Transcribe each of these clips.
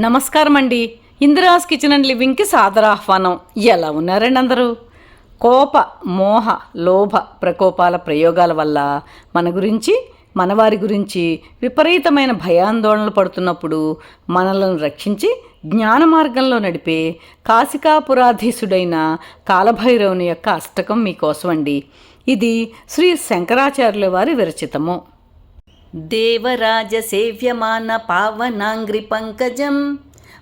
నమస్కారం అండి Indira's kitchen and లివింగ్కి సాదరాహ్వానం ఎలా ఉన్నారండి అందరూ? కోప మోహ లోభ ప్రకోపాల ప్రయోగాల వల్ల మన గురించి మన వారి గురించి విపరీతమైన భయాందోళనలు పడుతున్నప్పుడు మనలను రక్షించి జ్ఞాన మార్గంలో నడిపే కాశికాపురాధీసుడైన కాలభైరవుని యొక్క అష్టకం మీకోసం అండి ఇది శ్రీ శంకరాచార్యుల వారి విరచితము. దేవరాజసేవ్యమాన పావనాంగ్రి పంకజం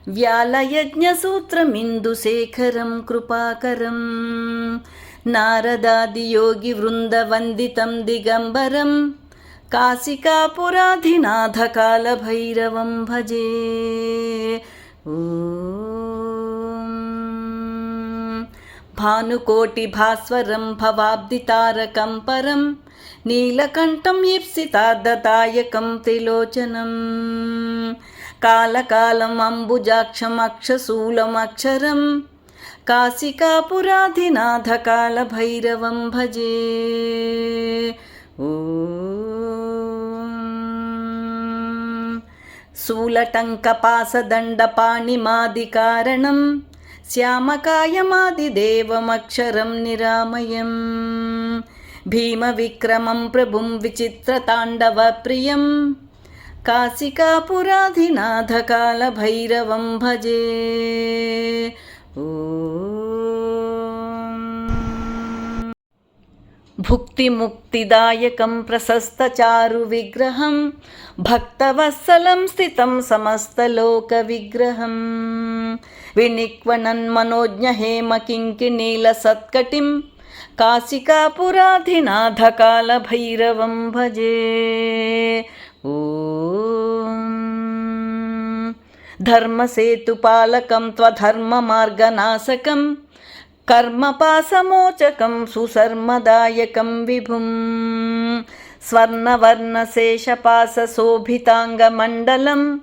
వ్యాలయజ్ఞసూత్రమిందుశేఖరం కృపాకరం నారదాదియోగి వృందవందితం దిగంబరం కాశికాపురాధినాథకాలభైరవం భజే. ఓం భానుకోటిభాస్వరం భవాబ్దితారకం పరం నీలకంఠం ఈప్సితార్థదాయకం త్రిలోచనం కాలకాలం అంబుజాక్షమక్షశూలమక్షరం కాశికాపురాధినాథకాలభైరవం భజే ఓ शूलटङ्कपासदण्डपाणिमादिकारणम् శ్యామకాయమాదిదేవమక్షరం నిరామయం. భీమవిక్రమం ప్రభుం విచిత్రతాండవప్రియం. కాశికాపురాధినాథకాలభైరవం భజే. భుక్తిముక్తిదాయకం ప్రశస్తచారు విగ్రహం భక్తవత్సలం స్థితం సమస్తలోక విగ్రహం. వినిక్వణన్ మనోజ్ఞ హేమ కింకిణీల సత్కటిం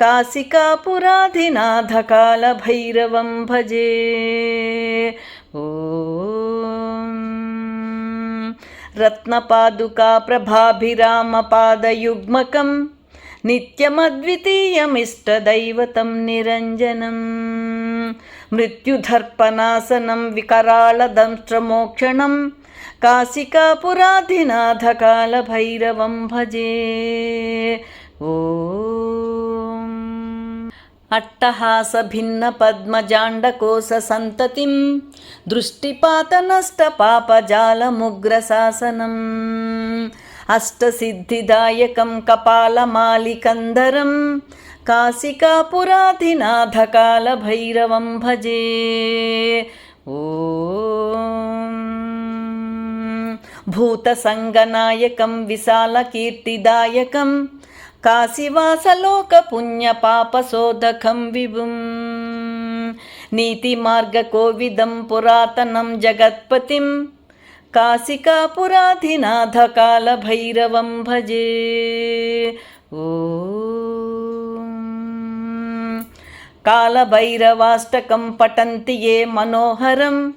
కాశికాపురాధినాథకాల భైరవం భజే. ఓం ధర్మసేతుపాలకం త్వధర్మమార్గనాశకం కర్మపాసమోచకం సుశర్మదాయకం విభుం స్వర్ణవర్ణశేషపాసశోభితాంగమండలం కాశికాపురాధినాథకాలభైరవం భజే ఓం రత్నపాదుకా ప్రభాభిరామపాదయుగ్మకం నిత్యమద్వితీయమిష్టదైవతం నిరంజనం మృత్యుధర్పణాసనం వికరాళదంష్ట్రమోక్షణం కాశికాపురాధినాథకాలభైరవం భజే ఓం అట్టహాసభిన్న పద్మజాండకోశ సంతతిం దృష్టిపాతనష్టపాపజాలముగ్రశాసనం అష్టసిద్ధిదాయకం కపాలమాలికందరం కాశికాపురాధినాథకాలభైరవం భజే ఓం భూతసంగనాయకం విశాలకీర్తిదాయకం కాశీవాసలోకపుణ్యపాపశోధకం విభుం నీతిమార్గకోవిదం పురాతనం జగత్పతిం కాశికాపురాధినాథకాలభైరవం భజే ఓం కాలభైరవాష్టకం పఠంతి ఏ మనోహరం.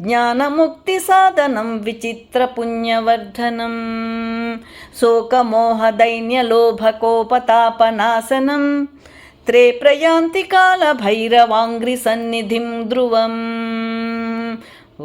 జ్ఞానముక్తిసాధనం విచిత్రపుణ్యవర్ధనం శోకమోహదైన్యలోభకోపతాపనాశనం త్రే ప్రయాంతి కాలభైరవాంగ్రి సన్నిధిం ధ్రువం. ఓ